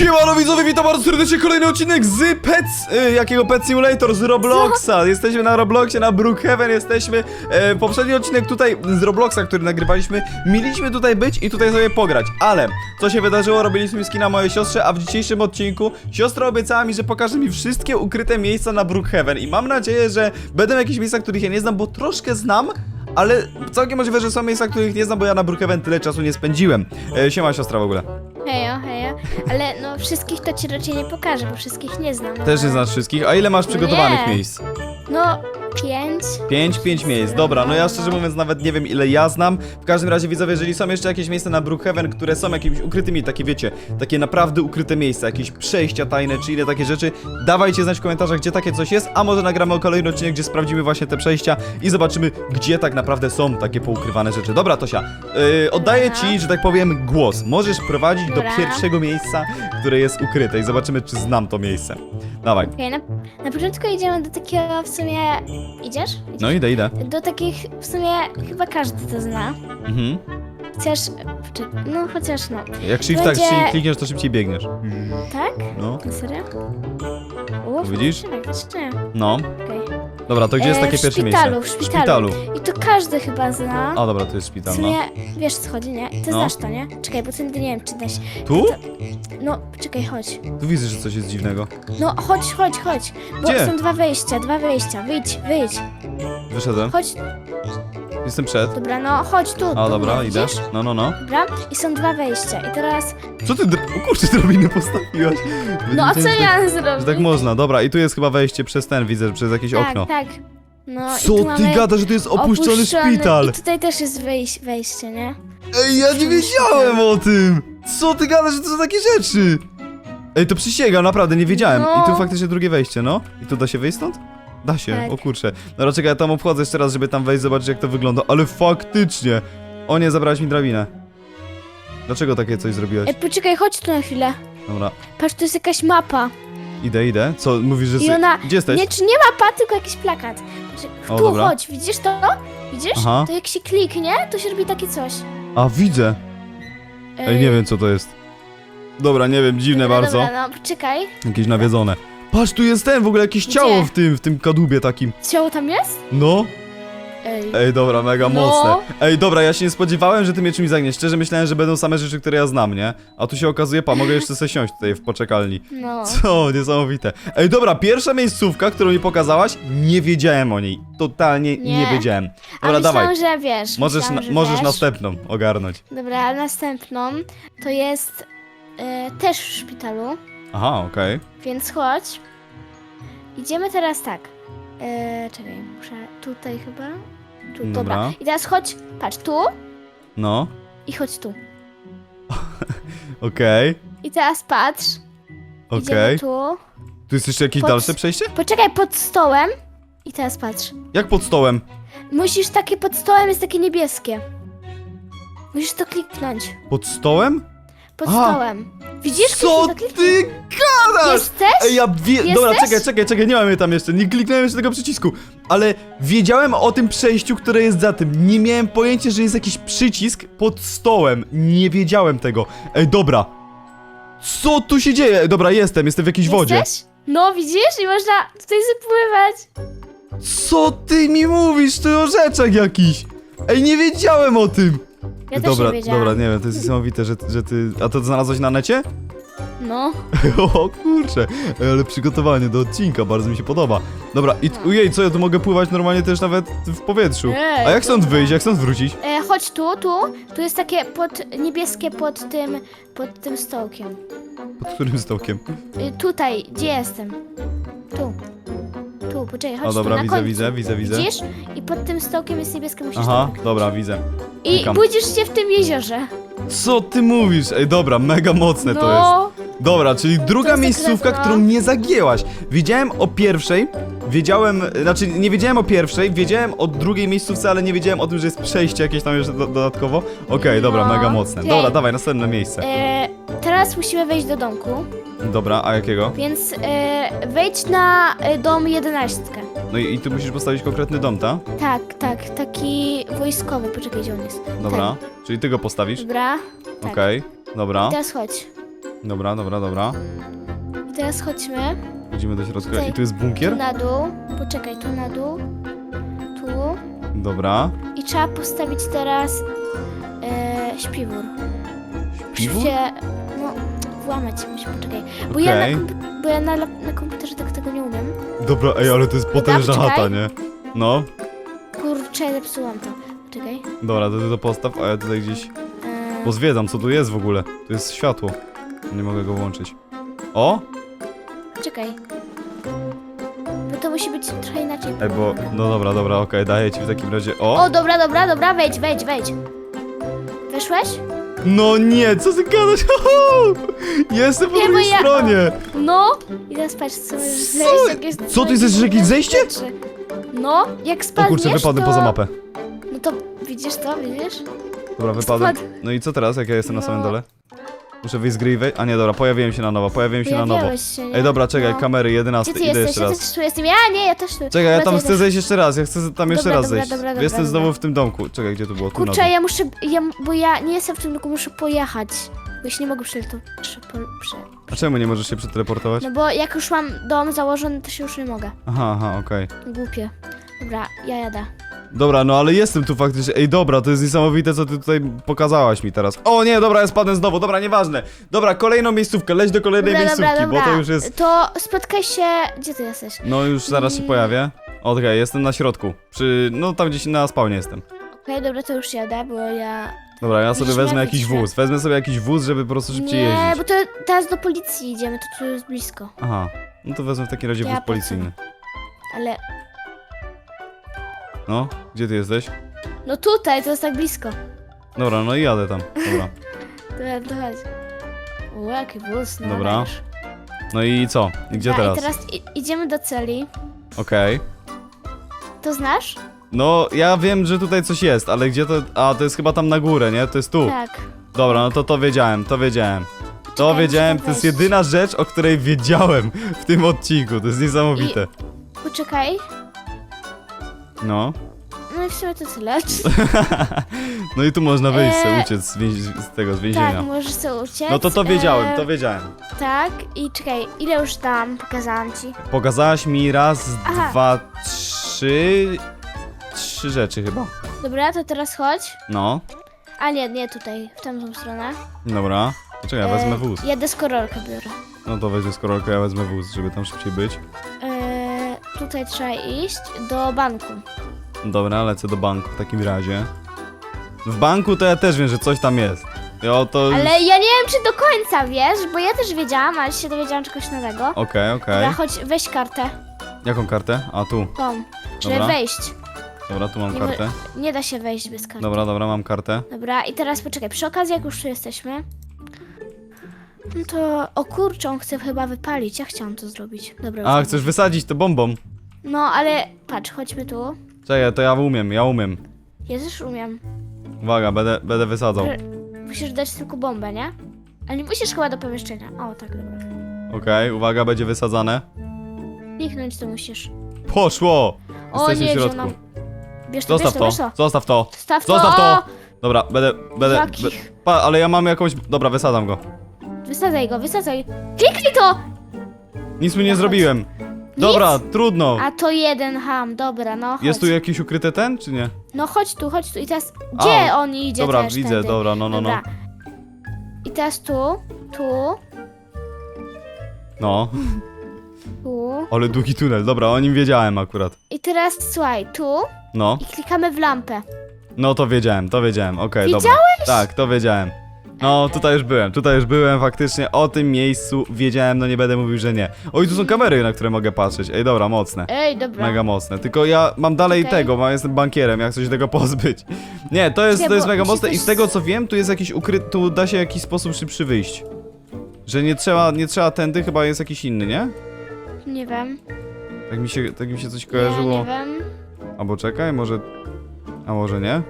Siemano widzowie, witam bardzo serdecznie, kolejny odcinek z Pets, y, jakiego Pet Simulator, z Robloxa, jesteśmy na Robloxie, na Brookhaven, jesteśmy, e, poprzedni odcinek tutaj z Robloxa, który nagrywaliśmy, mieliśmy tutaj być i tutaj sobie pograć, ale co się wydarzyło, robiliśmy skina mojej siostrze, a w dzisiejszym odcinku siostra obiecała mi, że pokaże mi wszystkie ukryte miejsca na Brookhaven. I mam nadzieję, że będą jakieś miejsca, których ja nie znam, bo troszkę znam, ale całkiem możliwe, że są miejsca, których nie znam, bo ja na Brookhaven tyle czasu nie spędziłem. E, siema siostra w ogóle. Hejo, hejo. Ale no wszystkich to ci raczej nie pokażę, bo wszystkich nie znam. Też nie znasz wszystkich. A ile masz przygotowanych nie. miejsc? No, pięć. Pięć, pięć miejsc. Dobra, no ja szczerze mówiąc nawet nie wiem ile ja znam. W każdym razie widzowie, jeżeli są jeszcze jakieś miejsca na Brookhaven, które są jakimiś ukrytymi, takie wiecie, takie naprawdę ukryte miejsca, jakieś przejścia tajne czy inne takie rzeczy, dawajcie znać w komentarzach, gdzie takie coś jest, a może nagramy kolejny odcinek, gdzie sprawdzimy właśnie te przejścia i zobaczymy, gdzie tak naprawdę są takie poukrywane rzeczy. Dobra, Tosia, yy, oddaję ci, że tak powiem, głos. Możesz prowadzić do Dobra. pierwszego miejsca, które jest ukryte i zobaczymy, czy znam to miejsce. Dawaj. Okej, na, na początku idziemy do takiego w sumie... Idziesz? No idę, idę. Do takich w sumie chyba każdy to zna. Mhm. Chociaż... czy- No, chociaż no. Jak shift tak Będzie- shift klikniesz, to szybciej biegniesz. Tak? No, serio? O, Widzisz? faktycznie, Nie. no. Okej. Dobra, to gdzie jest E, takie w pierwsze szpitalu, miejsce? w szpitalu. szpitalu. I to każdy chyba zna. O, dobra, to jest W szpital, no. wiesz co chodzi, nie? Ty No. znasz to, nie? Czekaj, bo tędy nie wiem, czy da się... Tu? No, czekaj, chodź. Tu widzę, że coś jest dziwnego. No, chodź, chodź, chodź. Bo Gdzie? są dwa wejścia, dwa wejścia. Wyjdź, wyjdź. Wyszedłem. Chodź, Jestem przed. dobra, no, chodź tu. Tu dobra, widzisz? No, no, no. Dobra, i są dwa wejścia. I teraz... Co ty, dr- o kurczę, drabinę postawiłaś. No, a co Że tak- ja Że zrobić? tak można, dobra, i tu jest chyba wejście przez ten, widzę, przez jakieś tak, okno. tak. No, i Co tu ty mamy gadasz, że to jest opuszczony, opuszczony- szpital? I tutaj też jest wejś, wejście, nie? Ej, ja nie wiedziałem o tym! Co ty gadasz, że to są takie rzeczy? Ej, to przysięgam, naprawdę, nie wiedziałem. No. I tu faktycznie drugie wejście, no. I tu da się wyjść stąd? Da się, Tak. o kurczę. Dobra, czekaj, ja tam obchodzę jeszcze raz, żeby tam wejść, zobaczyć jak to wygląda. Ale faktycznie! O nie, zabrałeś mi drabinę. Dlaczego takie coś zrobiłeś? Ej, poczekaj, chodź tu na chwilę. Dobra, Patrz, to jest jakaś mapa. idę, idę. Co, mówisz, że... I sy- ona... Gdzie jesteś? Nie, czy nie mapa, tylko jakiś plakat. Patrz, O, tu, dobra. chodź, widzisz to? Widzisz? Aha. To jak się kliknie, to się robi takie coś. A, widzę. Ej, nie wiem co to jest. Dobra, nie wiem, dziwne dobra, bardzo. Dobra, no, poczekaj. Jakieś nawiedzone. Patrz, tu jest ten, w ogóle jakieś Gdzie? ciało w tym, w tym kadłubie takim. Ciało tam jest? No. Ej. Ej, dobra, mega No. mocne. Ej, dobra, ja się nie spodziewałem, że ty mnie czymś zagniesz. Szczerze myślałem, że będą same rzeczy, które ja znam, nie? A tu się okazuje, pa, mogę jeszcze sobie siąść tutaj w poczekalni. No. Co, niesamowite. Ej, dobra, pierwsza miejscówka, którą mi pokazałaś, nie wiedziałem o niej. Totalnie nie, Nie. wiedziałem. A Dobra, myślałam, dawaj. że wiesz. Możesz, myślałam, na, że możesz wiesz. następną ogarnąć. Dobra, a następną to jest e, też w szpitalu, Aha, okej. więc chodź. Idziemy teraz tak. E, czekaj, muszę tutaj chyba. Tu, dobra. Dobra. I teraz chodź, patrz tu No, i chodź tu. okej, I teraz patrz. okej. Idziemy tu. Tu jest jeszcze jakieś Pod- dalsze przejście? Poczekaj pod stołem. I teraz patrz. Jak pod stołem? Musisz takie pod stołem jest takie niebieskie. Musisz to kliknąć. Pod stołem? Pod A. stołem. Widzisz? Co to, kliknij. ty gadasz? Jesteś? Ej, ja wie... Dobra, Jesteś? czekaj, czekaj, czekaj, nie mam je tam jeszcze, nie kliknąłem jeszcze tego przycisku. Ale wiedziałem o tym przejściu, które jest za tym. Nie miałem pojęcia, że jest jakiś przycisk pod stołem. Nie wiedziałem tego. Ej, dobra. Co tu się dzieje? Ej, Dobra, jestem, jestem w jakiejś wodzie. Jesteś? No widzisz? I można tutaj zapływać. Co ty mi mówisz? Tu o rzeczach jakiś. Ej, nie wiedziałem o tym. Ja też dobra, nie wiedziałam. dobra, nie wiem, to jest niesamowite, że, że ty... A to znalazłeś na necie? No. O kurczę, ale przygotowanie do odcinka, bardzo mi się podoba. Dobra, i No. ojej, co ja tu mogę pływać normalnie też nawet w powietrzu. Ej, A jak stąd dobra. wyjść, jak stąd wrócić? E, chodź tu, tu. Tu jest takie pod, niebieskie pod tym, pod tym stołkiem. Pod którym stołkiem? E, tutaj, gdzie jestem? Poczekaj, chodź O dobra, tu, na widzę, końcu. widzę, widzę, widzę. Widzisz? I pod tym stołkiem jest niebieskie, musisz Aha, kliknąć. dobra, widzę. I klikam. budzisz się w tym jeziorze. Co ty mówisz? Ej, dobra, mega mocne to jest. No. Dobra, czyli druga jest miejscówka, którą nie zagięłaś. Wiedziałem o pierwszej, wiedziałem, znaczy nie wiedziałem o pierwszej, wiedziałem o drugiej miejscówce, ale nie wiedziałem o tym, że jest przejście jakieś tam jeszcze do, dodatkowo. Okej, dobra, No, mega mocne. okej. Dobra, dawaj, następne miejsce. E, teraz musimy wejść do domku, Dobra, a jakiego? więc e, wejdź na e, dom jedenastkę. No i, i tu musisz postawić konkretny dom, tak? Tak, tak, taki wojskowy. Poczekaj, gdzie on jest. Dobra, czyli ty go postawisz? Dobra. Tak. Okej, dobra. I teraz chodź. Dobra, dobra, dobra. I teraz chodźmy Idziemy do środka. I tu jest tu bunkier? na dół. Poczekaj, tu na dół. Tu. Dobra. I trzeba postawić teraz e, śpiwór. Śpiwór? Włamać się musi, poczekaj. Bo ja, Okej. na, bo ja na, lap- na komputerze tak tego nie umiem. Dobra, ej, ale to jest potężna poczekaj. chata, nie? No. Kurczę, zepsułam to. Czekaj. Dobra, to ty to postaw, a ja tutaj gdzieś E, pozwiedzam, co tu jest w ogóle. Tu jest światło. Nie mogę go włączyć. O! czekaj. Bo to musi być trochę inaczej. Ej, bo... No dobra, dobra, okej, daję ci w takim razie... O! O, dobra, dobra, dobra, wejdź, wejdź, wejdź. Weszłeś? No nie, co ty gadasz? Jestem po Nie, bo drugiej ja- stronie! No. I teraz patrz, co możesz Co? ty chcesz jakieś zejście? rzeczy. No, jak O spadniesz, kurczę, wypadłem to... poza mapę. No to widzisz to, widzisz? Dobra, wypadłem. Spadł. No i co teraz, jak ja jestem na No. samym dole? Muszę wyjść z gry i wej... A nie, dobra, pojawiłem się na nowo, pojawiłem się na nowo. Się, nie? Ej, dobra, czekaj, No. kamery, 11, Gdzie ty idę jesteś? jeszcze Ja raz. też tu jestem. Ja nie, ja też tu. Czekaj, ja tam to chcę zejść jeszcze raz, ja chcę tam jeszcze Dobra, raz dobra, zejść. dobra, dobra, Jestem dobra. znowu w tym domku. Czekaj, gdzie to było? Tu na Kurczę, dół. ja muszę, ja, bo ja nie jestem w tym domu, muszę pojechać. Bo ja się nie mogę prze, to, prze, prze, A czemu nie możesz się przeteleportować? No bo jak już mam dom założony, to się już nie mogę. Aha, aha, okej. Głupie. Dobra, ja jadę. Dobra, no ale jestem tu faktycznie. Ej, dobra, to jest niesamowite, co ty tutaj pokazałaś mi teraz. O nie, dobra, ja spadłem znowu, dobra, nieważne. Dobra, kolejną miejscówkę, leć do kolejnej Dobra, miejscówki, dobra, dobra. bo to już jest... To spotkaj się... Gdzie ty jesteś? No już zaraz się Mm. pojawię. Okej, jestem na środku. Przy... no tam gdzieś na spawnie jestem. Okej, dobra, to już jadę, bo ja... Dobra, ja sobie Musimy wezmę jakiś wóz. Wezmę sobie jakiś wóz, żeby po prostu szybciej Nie, jeździć. bo to teraz do policji idziemy, to tu jest blisko. Aha, no to wezmę w takim razie Ja wóz policyjny. Ale... No, gdzie ty jesteś? No tutaj, to jest tak blisko. Dobra, no i jadę tam. Dobra. To, to chodź. O, jaki wóz, no Dobra. dajesz. No i co? I gdzie Dobra, teraz? I teraz i, idziemy do celi. Okej. To znasz? No, ja wiem, że tutaj coś jest, ale gdzie to... A, to jest chyba tam na górę, nie? To jest tu. Tak. Dobra, no to to wiedziałem, to wiedziałem. To Czekaj, wiedziałem, muszę to jest wejść. jedyna rzecz, o której wiedziałem w tym odcinku. To jest niesamowite. Poczekaj. No. No i w sumie to tyle. no i tu można wyjść, Eee, uciec z, więzi- z tego, z tak, więzienia. możesz sobie uciec. No to to wiedziałem, to E, wiedziałem. Tak, i czekaj, ile już dam? Pokazałam ci. Pokazałaś mi raz, Aha. dwa, trzy... Trzy rzeczy chyba. Dobra, to teraz chodź. No, A nie, nie tutaj, w tamtą stronę. dobra. Czekaj, ja wezmę E, wóz. Ja deskorolkę biorę. No to weźmie skorolkę, ja wezmę wóz, żeby tam szybciej być. E, tutaj trzeba iść do banku. Dobra, lecę do banku w takim razie. W banku to ja też wiem, że coś tam jest. Ja to. Ale ja nie wiem, czy do końca wiesz, bo ja też wiedziałam, ale się dowiedziałam czegoś nowego. Okej, okej. Dobra, chodź, weź kartę. Jaką kartę? A, tu. Tą. Czyli Dobra. wejść. Dobra, tu mam Nie, mo- kartę. nie da się wejść bez karty. Dobra, dobra, mam kartę. Dobra, i teraz poczekaj, przy okazji jak już tu jesteśmy, to, o kurczę, on chce chyba wypalić, ja chciałam to zrobić. Dobra. A, chcesz wysadzić to bombą? No, ale patrz, chodźmy tu. Czekaj, to ja umiem, ja umiem. Ja też umiem. Uwaga, będę, będę wysadzał. Musisz dać tylko bombę, nie? Ale nie musisz chyba do pomieszczenia. O, tak, dobra. Okej, uwaga, będzie wysadzane. Kliknąć to musisz. Poszło! O, Jesteśmy nie, w że środku. nam... Bierz to, Zostaw bierz to, bierz to, to. zostaw to. Staw to! Zostaw to! Dobra, będę, będę... Jakich? Be, pa, ale ja mam jakąś... Dobra, wysadzam go. Wysadzaj go, wysadzaj. Kliknij to! Nic mu nie zrobiłem. Dobra, trudno. A to jeden ham, dobra, no chodź. Jest tu jakiś ukryty ten, czy nie? No chodź tu, chodź tu i teraz... Gdzie on idzie Dobra, też widzę, tędy? dobra, no, no, no. Dobra. I teraz tu, tu, No, tu. ale długi tunel, dobra, o nim wiedziałem akurat. I teraz słuchaj, tu No, i klikamy w lampę. no to wiedziałem, to wiedziałem, okej, dobra. Wiedziałeś? Tak, to wiedziałem. No, tutaj już byłem, tutaj już byłem faktycznie, o tym miejscu wiedziałem, no nie będę mówił, że nie. Oj, tu są kamery, na które mogę patrzeć, ej, dobra, mocne. Ej, dobra. Mega mocne, tylko ja mam dalej Okej. tego, bo jestem bankierem, jak coś tego pozbyć. Nie, to jest, to jest bo mega musi mocne i z tego co wiem, tu jest jakiś ukryty, tu da się jakiś sposób szybszy wyjść. Że nie trzeba, nie trzeba tędy, chyba jest jakiś inny, nie? Nie wiem. Tak mi się, tak mi się coś Ja kojarzyło. nie wiem. Albo czekaj, może... A może nie?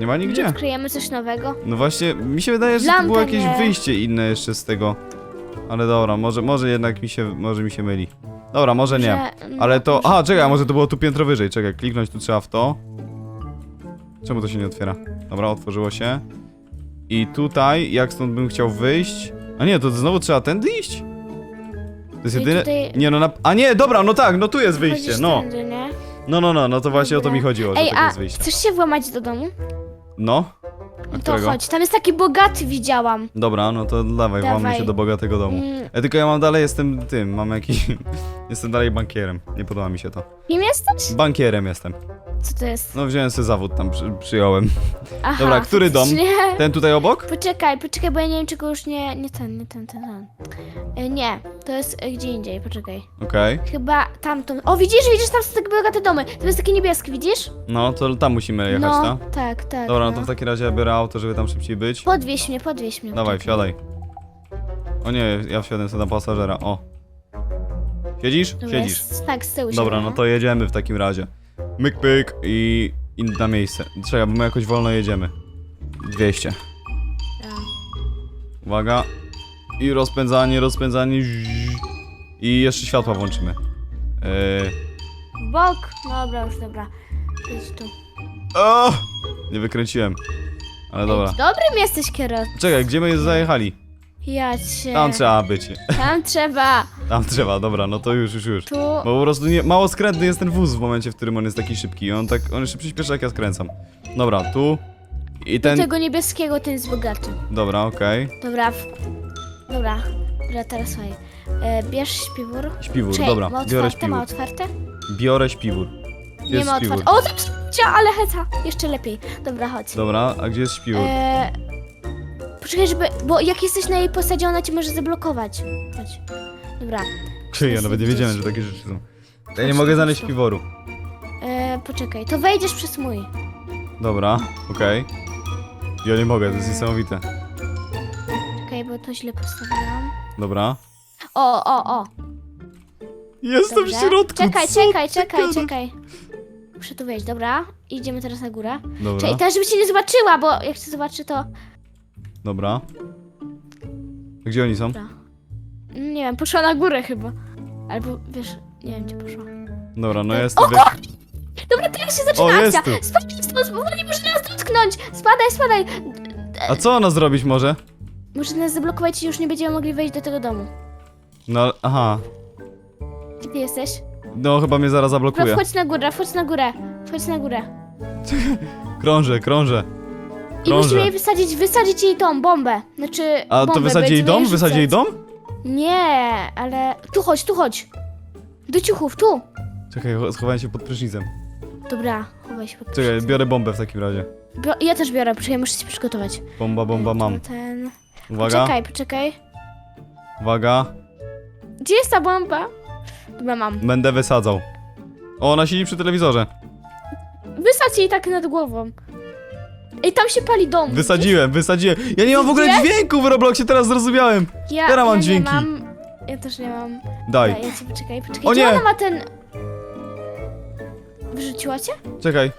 Nie ma nigdzie. Odkryjemy coś nowego. No właśnie, mi się wydaje, że to Lampę było jakieś nie. wyjście inne jeszcze z tego. Ale dobra, może, może jednak mi się, może mi się myli. Dobra, może nie. Że, no, Ale to... Aha, czekaj, a może to było tu piętro wyżej. Czekaj, kliknąć tu trzeba w to. Czemu to się nie otwiera? Dobra, otworzyło się. I tutaj, jak stąd bym chciał wyjść... A nie, to znowu trzeba tędy iść? To jest i jedyne... tutaj- Nie no, na... A nie, dobra, no tak, no tu jest wyjście, Chodzisz no. Tędy, nie? No, no, no, no to właśnie o to mi chodziło, że Ej, tak a jest wyjście. chcesz się włamać do domu? No? A No to którego? chodź, tam jest taki bogaty, widziałam. Dobra, no to dawaj, Dawaj. się do bogatego domu. Mm, tylko ja mam dalej, jestem tym, mam jakiś... jestem dalej bankierem, nie podoba mi się to. Kim jesteś? Bankierem jestem. Co to jest? No wziąłem sobie zawód tam, przy, przyjąłem. Aha, Dobra, który dom? faktycznie. Ten tutaj obok? Poczekaj, poczekaj, bo ja nie wiem, czego już nie, nie ten, nie ten, ten, ten. E, Nie, to jest e, gdzie indziej, poczekaj. Okej. Chyba tamtą. O, widzisz, widzisz, tam są takie bogate domy. To jest taki niebieski, widzisz? No, to tam musimy jechać, no, tak? tak, tak. Dobra, no no. to w takim razie ja biorę auto, żeby tam szybciej być. Podwieź mnie, podwieź mnie. Dawaj, wsiadaj. O nie, ja wsiadłem sobie na pasażera, o. Siedzisz? Dobra, Siedzisz. jest- Tak, z tyłu Dobra, siedzę, no to jedziemy w takim razie. Myk, pyk i, i na miejsce. Czekaj, bo my jakoś wolno jedziemy. 200. Tak. Uwaga. I rozpędzanie, rozpędzanie. zzz. I jeszcze światła włączymy. Yy... Bok. Dobra, już dobra. Jedź tu. O! Nie wykręciłem. Ale dobra. Ej, Dobrym jesteś kierowcą. Czekaj, gdzie my zajechali? Ja cię. Tam trzeba być. Tam trzeba. Tam trzeba, dobra, no to już, już, już. Tu. Bo po prostu nie, mało skrętny jest ten wóz w momencie, w którym on jest taki szybki. On tak, on jeszcze przyspiesza jak ja skręcam. Dobra, tu. I Do ten... tego niebieskiego ten jest bogaty. Dobra, okej. Dobra. W... Dobra. Dobra, teraz słuchaj. E, bierz śpiwór. Śpiwór, Czekaj, dobra, ma biorę otwarte, ma śpiwór. otwarte? Biorę śpiwór. Gdzie Nie jest ma śpiwór? otwarte. O, zepsucia, ale heca. Jeszcze lepiej. Dobra, chodź. Dobra, a gdzie jest śpiwór? E, poczekaj, żeby. Bo jak jesteś na jej posadzie, ona cię może zablokować. Chodź. Dobra. Czy ja nawet nie wiedziałem, że takie rzeczy są. Ja nie mogę znaleźć tu. śpiworu. E, poczekaj, to wejdziesz przez mój. Dobra, okej. Ja nie mogę, to jest niesamowite. Czekaj, bo to źle postawiłam. Dobra. O, o, o. Jestem Dobrze. w środku. Czekaj, co czekaj, ty czekaj, gadasz? czekaj. Muszę tu wejść, dobra? Idziemy teraz na górę. Dobra, Czekaj, teraz żeby cię nie zobaczyła, bo jak cię zobaczy, to... dobra. Gdzie oni są? Dobra. Nie wiem, poszła na górę chyba. Albo, wiesz, nie wiem, gdzie poszła. Dobra, no O, jestem. o! Dobra, teraz się zaczyna O, jest akcja. tu. Spadaj stąd, nie może nas dotknąć. Spadaj, spadaj. A co ona zrobić może? Może nas zablokować i już nie będziemy mogli wejść do tego domu. No, aha. Gdzie ty jesteś? No, chyba mnie zaraz Dobra, zablokuje. wchodź na górę, wchodź na górę. Wchodź na górę. Krążę, krążę. I musimy jej wysadzić, wysadzić jej tą bombę. Znaczy, A to bombę, wysadzi jej będziemy dom? Wysadzi jej rzucać. dom? Nie, ale... Tu chodź, tu chodź. Do ciuchów, tu. Czekaj, schowałem się pod prysznicem. Dobra, chowaj się pod Czekaj, biorę bombę w takim razie. Bio- Ja też biorę, poczekaj, muszę się przygotować. Bomba, bomba mam. to Ten... Uwaga, Poczekaj, poczekaj. uwaga. Gdzie jest ta bomba? Dobra, mam. Będę wysadzał. O, ona siedzi przy telewizorze. Wysadź jej tak nad głową. Ej, tam się pali dom. Wysadziłem, wysadziłem. Ja nie mam w ogóle dźwięku w Robloxie, teraz zrozumiałem. Ja, Teraz mam ja dźwięki. Nie mam. Ja też nie mam. Daj, Ja, ja ci poczekaj, poczekaj. O Gdzie nie! ona ma ten... Wyrzuciła cię? czekaj.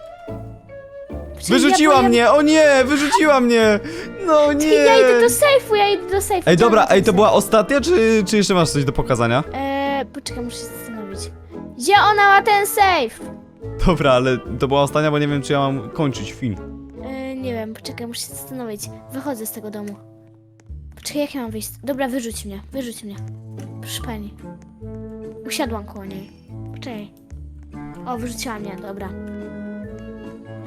Poczekaj, Wyrzuciła ja powiem- mnie, o nie, wyrzuciła mnie. No nie. Ja idę do sejfu, ja idę do sejfu. Ej, dobra, ej, to była ostatnia, czy, czy jeszcze masz coś do pokazania? Eee, poczekaj, muszę się zastanowić. Gdzie ona ma ten sejf? Dobra, ale to była ostatnia, bo nie wiem, czy ja mam kończyć film. Nie wiem, poczekaj, muszę się zastanowić. Wychodzę z tego domu. Poczekaj, jak ja mam wyjść? Dobra, wyrzuć mnie, wyrzuć mnie. Proszę pani. Usiadłam koło niej. Poczekaj. O, wyrzuciła mnie, dobra.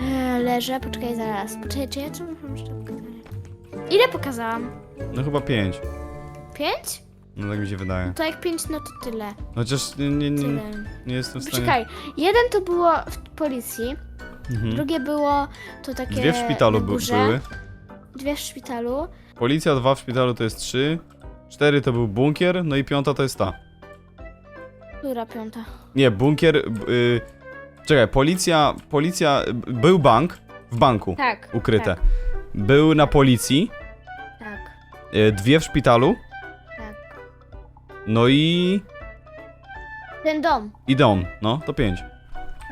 Eee, leżę, poczekaj zaraz. Poczekaj, czy ja czy mam jeszcze pokazanie? Ile pokazałam? No chyba pięć. Pięć? No tak mi się wydaje. To jak pięć, no to tyle. Chociaż nie, nie, nie, Tyle. nie jestem w stanie... Poczekaj, jeden to było w policji, Mhm. drugie było to takie Dwie w szpitalu na by, górze, były. Dwie w szpitalu. Policja, dwa w szpitalu to jest trzy. Cztery to był bunkier, no i piąta to jest ta. Która piąta? Nie, bunkier... Y, czekaj, policja... Policja... Był bank. W banku. Tak. Ukryte. Tak, Był na policji. tak, y, Dwie w szpitalu. tak. No i... Ten dom. I dom. No, to pięć.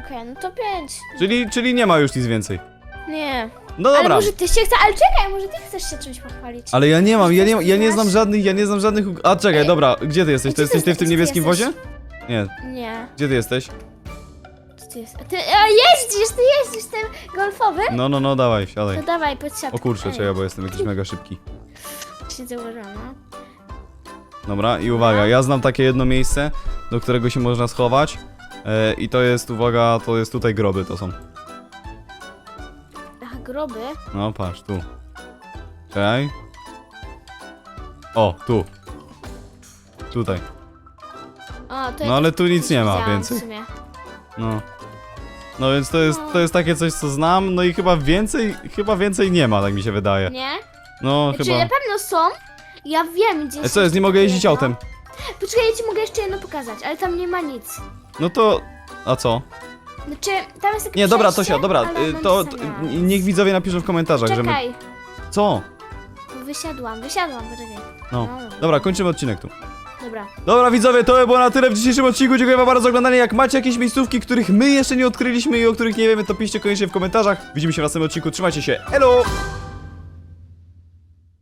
Okej, no to pięć. Czyli, czyli nie ma już nic więcej. Nie. No Ale dobra. może ty się chce, ale czekaj, może ty chcesz się czymś pochwalić. Ale ja nie mam, ja nie, ja nie znam żadnych, ja nie znam żadnych... A czekaj, dobra, gdzie ty jesteś? To ty jesteś ty w tym jesteś? niebieskim Gdzie wozie? jesteś? Nie, Nie. gdzie ty jesteś? Co ty jest? Ty a jeździsz, ty jeździsz tym golfowym? No, no, no, dawaj, To wsiadaj. dawaj pod siatkę. O kurczę, Ej, czekaj, bo jestem jakiś mega szybki. Się zauważyłam, no. Dobra, i uwaga, ja znam takie jedno miejsce, do którego się można schować. E, I to jest, uwaga, to jest tutaj groby, to są. Ach, groby. No, patrz, tu. Czekaj. O, tu. Tutaj. To No ale tu nic nie ma więcej. No. No więc to jest, to jest takie coś, co znam, no i chyba więcej, chyba więcej nie ma, tak mi się wydaje. Nie? No, Znaczy chyba... na pewno są. Ja wiem gdzie E, są co jest, nie mogę jeździć autem. Poczekaj, ja ci mogę jeszcze jedno pokazać, ale tam nie ma nic. No to... A co? Znaczy, tam jest takie Nie, dobra, przejście, Tosia, dobra, ale y, no to, nic to tam nie ma. niech widzowie napiszą w komentarzach, że my... Czekaj, Co? wysiadłam, wysiadłam, poczekaj. No. dobra. Dobra, kończymy odcinek tu. Dobra. Dobra widzowie, to by było na tyle w dzisiejszym odcinku. Dziękuję wam bardzo za oglądanie. Jak macie jakieś miejscówki, których my jeszcze nie odkryliśmy i o których nie wiemy, to piszcie koniecznie w komentarzach. Widzimy się w następnym odcinku. Trzymajcie się. Elo!